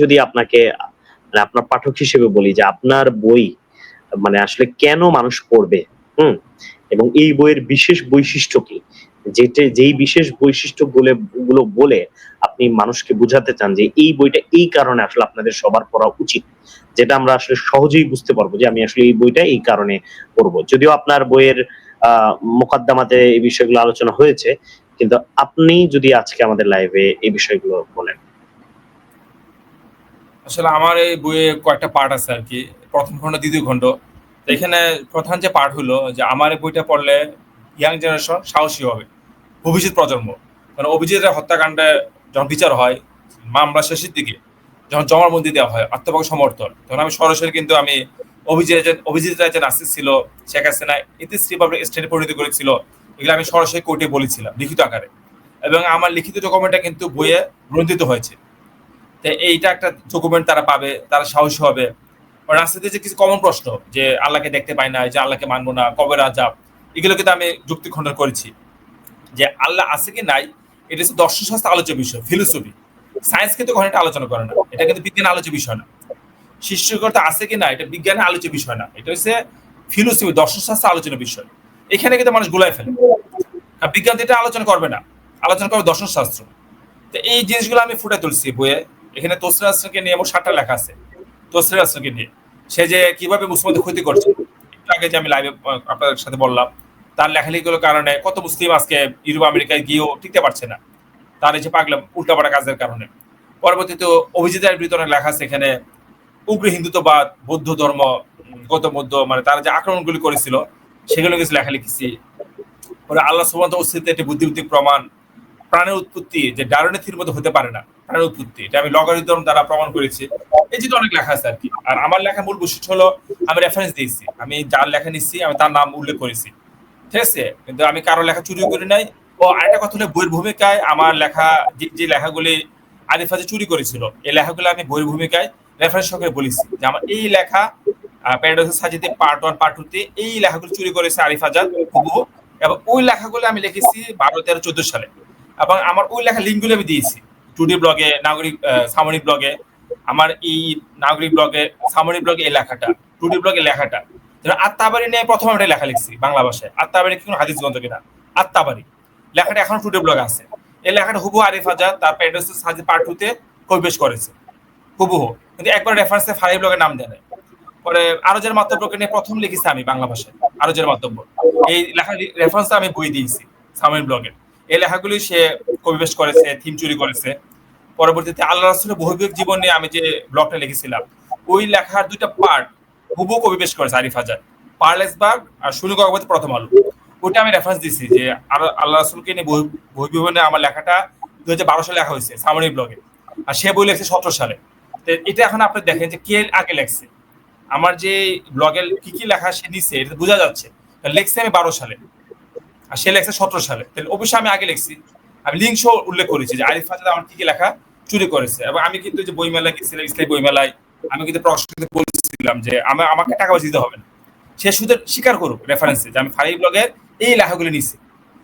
যদি আপনাকে মানে আপনার পাঠক হিসেবে বলি যে আপনার বই মানে আসলে কেন মানুষ পড়বে, হুম? এবং এই বইয়ের বিশেষ বৈশিষ্ট্য কি? যেটা, যেই বিশেষ বৈশিষ্ট্য বলে গুলো বলে আপনি মানুষকে বোঝাতে চান যে এই বইটা এই কারণে আসলে আপনাদের সবার পড়া উচিত, যেটা আমরা আসলে সহজেই বুঝতে পারব যে আমি আসলে এই বইটা এই কারণে পড়ব। যদিও আপনার বইয়ের মোকদ্দমাতে এই বিষয়গুলো আলোচনা হয়েছে, কিন্তু আপনি যদি আজকে আমাদের লাইভে এই বিষয়গুলো বলেন আসলে আমার এই বইয়ে কয়েকটা পার্ট আছে আর কি। প্রথম খণ্ড, দ্বিতীয় খণ্ড। এখানে প্রধান যে পার্ট হলো যে আমার এই বইটা পড়লে ইয়াং জেনারেশন সাহসী হবে, ভবিষ্যৎ প্রজন্ম। মানে অভিজিতের হত্যাকাণ্ডে যখন বিচার হয়, মামলা শেষের দিকে যখন জমানবন্দি দেওয়া হয় আত্মপক্ষ সমর্থন, তখন আমি সরাসরি কিন্তু আমি অভিজিৎ অভিজিৎ রায় যে নাসির ছিল, শেখ হাসিনা ইতিশ্রী পাবলিক স্টেটে পরিণত করেছিল, এগুলো আমি সরাসরি কোর্টে বলেছিলাম লিখিত আকারে। এবং আমার লিখিত ডকুমেন্টটা কিন্তু বইয়ে গ্রন্থিত হয়েছে। এইটা একটা ডকুমেন্ট তারা পাবে, তারা সাহসী হবে। রাস্তাতে যে কিছু কমন প্রশ্ন, যে আল্লাহকে দেখতে পাই না, যে আল্লাহকে মানবো না, কবে রাজাব এগুলো কিন্তু আমি যুক্তি খণ্ডন করেছি। যে আল্লাহ আছে কি নাই, এটা হচ্ছে দর্শন শাস্ত্র আলোচ্য বিষয় ফিলোসফি সায়েন্স কিন্তু এটা আলোচনা করে না, এটা কিন্তু বিজ্ঞান আলোচ্য বিষয় না। সৃষ্টিকর্তা আছে কি না এটা বিজ্ঞানের আলোচ্য বিষয় না, এটা হচ্ছে ফিলোসফি দর্শন শাস্ত্র আলোচনা বিষয়। এখানে কিন্তু মানুষ গুলাই ফেলে। বিজ্ঞান এটা আলোচনা করবে না, আলোচনা করবে দর্শন শাস্ত্র। তো এই জিনিসগুলো আমি ফুটে তুলছি বইয়ে। এখানে তসরির আসলামকে নিয়ে এবং সাতটা লেখা আছে তসরির আসলামকে নিয়ে। সে যে কীভাবে মুসলমানদের ক্ষতি করছে, একটু আগে যে আমি লাইভে আপনাদের সাথে বললাম, তার লেখালেখিগুলোর কারণে কত মুসলিম আজকে ইউরোপ, আমেরিকায় গিয়েও টিকতে পারছে না। তার এই যে পাগলাম উল্টাপাড়া কাজের কারণে। পরবর্তীতে অভিজিতের ভিতরে লেখা আছে এখানে, উগ্র হিন্দুত্ববাদ, বৌদ্ধ ধর্ম গৌতম বুদ্ধ মানে তারা যে আক্রমণগুলি করেছিল, সেগুলো কিছু লেখা লিখেছি পরে আল্লাহ সুবন্ত অস্তিত্ব একটি বুদ্ধিভিত্তিক প্রমাণ প্রাণের উৎপত্তি, যে ডারনেথির মতো হতে পারে না, প্রাণের উৎপত্তি, এটা আমি লগারিদম দ্বারা প্রমাণ করেছি। এই যে অনেক লেখা আছে আর কি আর আমার লেখা মূল বৈশিষ্ট্য হলো, আমি রেফারেন্স দিয়েছি, আমি যার লেখা নিচ্ছি, আমি তার নাম উল্লেখ করেছি। ঠিক আছে? কিন্তু আমি কারও লেখা চুরি করি নাই। ও, আরেকটা কথা হলো, বইয়ের ভূমিকায় আমার লেখা, যে লেখাগুলি আরিফা যে চুরি করেছিল, এই লেখাগুলো আমি বইয়ের ভূমিকায় রেফারেন্স সহকারে বলেছি। যে আমার এই লেখা প্যারাডক্স সাজিতে পার্ট ওয়ান পার্ট টু তে এই লেখাগুলো চুরি করেছে আরিফ আজাদ এবং ওই লেখাগুলো আমি লিখেছি বারো, তেরো, চোদ্দ সালে। এবং আমার ওই লেখা লিঙ্কগুলো আমি দিয়েছি। টুডি ব্লগে নাগরিক সামরিক ব্লগে, আমার এই নাগরিক ব্লগে, সামরিক ব্লগে এই লেখাটা, টুডি ব্লগে লেখাটা। আত্মাবাড়ি নিয়ে প্রথম আমি লেখা লিখছি বাংলা ভাষায়। আত্মাবাড়ি কি হাদিস গ্রন্থ কিনা? আত্মাবাড়ি। লেখাটা এখন টুডে ব্লগ আছে। এই লেখাটা হুবু আরিফ আজাদ তার প্যাডোস সাজি পার্ট টুতে কৈবেশ করেছে। হুবহু। কিন্তু একবার রেফারেন্সে ফারি ব্লগের নাম দেয় পরে আরজের মাত্রব্যকে নিয়ে প্রথম লিখেছি আমি বাংলা ভাষায়। আরজের মাত্রব্য এই লেখা রেফারেন্সটা আমি বই দিয়েছি সামিন ব্লগের এই লেখাগুলি সে কবিবেশ করেছে থিম চুরি করেছে। পরবর্তীতে আল্লাহ রাসুলের বহির্বিক জীবন নিয়ে আমি যে ব্লগটা লিখেছিলাম, ওই লেখার দুইটা পার্ট হুবু কবিবেশ করেছে আরিফ হাজার। পার্লেসবার্গ আর সুনি গগবতী প্রথম আলো। ওইটা আমি রেফারেন্স দিচ্ছি যে আল্লাহ রাসুলকে নিয়ে বহির্বিবনে আমার লেখাটা দু হাজার বারো সালে লেখা হয়েছে, সামরিক ব্লগে আর সে বই লেখছে সতেরো সালে। এটা এখন আপনি দেখেন যে কে আগে লেখছে। আমার যে ব্লগের কি কি লেখা সে নিছে, এটা বোঝা যাচ্ছে। লেখছে আমি বারো সালে। আর সে লেখছে সতেরো সালে। তাহলে অবশ্যই আমি আগে লিখছি। আমি লিঙ্ক সহ উল্লেখ করেছি যে আরিফ হাজার আমার কি কি লেখা চুরি করেছে। এবং আমি কিন্তু যে বইমেলায় গেছিলাম ইসলামী বইমেলায়, আমি কিন্তু প্রশ্ন বলছিলাম যে আমার আমাকে টাকা দিতে হবে না। সে শুধু স্বীকার করুক রেফারেন্সে যে আমি ফারি ব্লগের এই লেখাগুলি নিছি।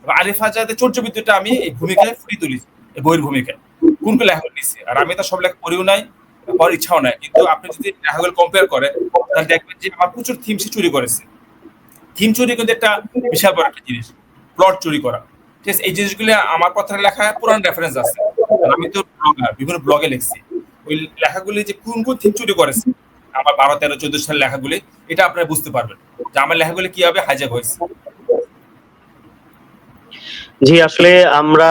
এবং আরিফ হাজাদের চর্যবিদ্যুৎটা আমি এই ভূমিকায় ফুটিয়ে তুলেছি, এই বইয়ের ভূমিকায়। কোন কোন লেখাগুলি নিছি? আর আমি তো সব লেখা পড়িও নাই, পড়ার ইচ্ছাও নাই। কিন্তু আপনি যদি লেখাগুলো কম্পেয়ার করেন, তাহলে দেখবেন যে আমার প্রচুর থিম সে চুরি করেছে। থিম চুরি কিন্তু একটা বিশাল বড় একটা জিনিস। প্লট চুরি করা। ঠিক আছে? এই জিনিসগুলো আমার কথা লেখা পুরান রেফারেন্স আছে। আমি তো ব্লগার বিভিন্ন ব্লগে লিখছি। ওই লেখাগুলি যে কোন কোন থিম চুরি করেছে, আমার বারো, তেরো, চোদ্দ সালের লেখাগুলি, এটা আপনারা বুঝতে পারবেন। যে আমার লেখাগুলি কীভাবে হাইজ্যাক হয়েছে। জি, আসলে আমরা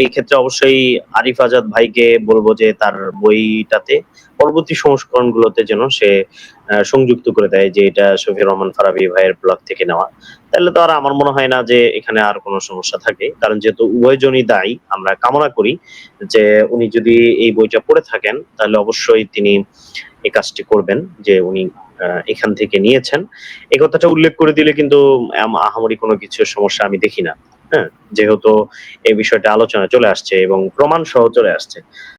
এই ক্ষেত্রে অবশ্যই আরিফ আজাদ ভাইকে বলব যে তার বইটাতে পরবর্তী সংস্করণগুলোতে যেন সে সংযুক্ত করে দেয় যে এটা শফির রহমান ফারাবি ভাইয়ের ব্লগ থেকে নেওয়া। তাহলে তো আর আমার মনে হয় না যে এখানে আর কোনো সমস্যা থাকে। কারণ যেহেতু উভয়জনই দায়ী, আমরা কামনা করি যে উনি যদি এই বইটা পড়ে থাকেন, তাহলে অবশ্যই তিনি এই কাজটি করবেন যে উনি এখান থেকে নিয়েছেন। এই কথাটা উল্লেখ করে দিলে কিন্তু আহামরি কোনো কিছু সমস্যা আমি দেখি না। হ্যাঁ যেহেতু এই বিষয়টা আলোচনা চলে আসছে এবং প্রমাণ সহ চলে আসছে।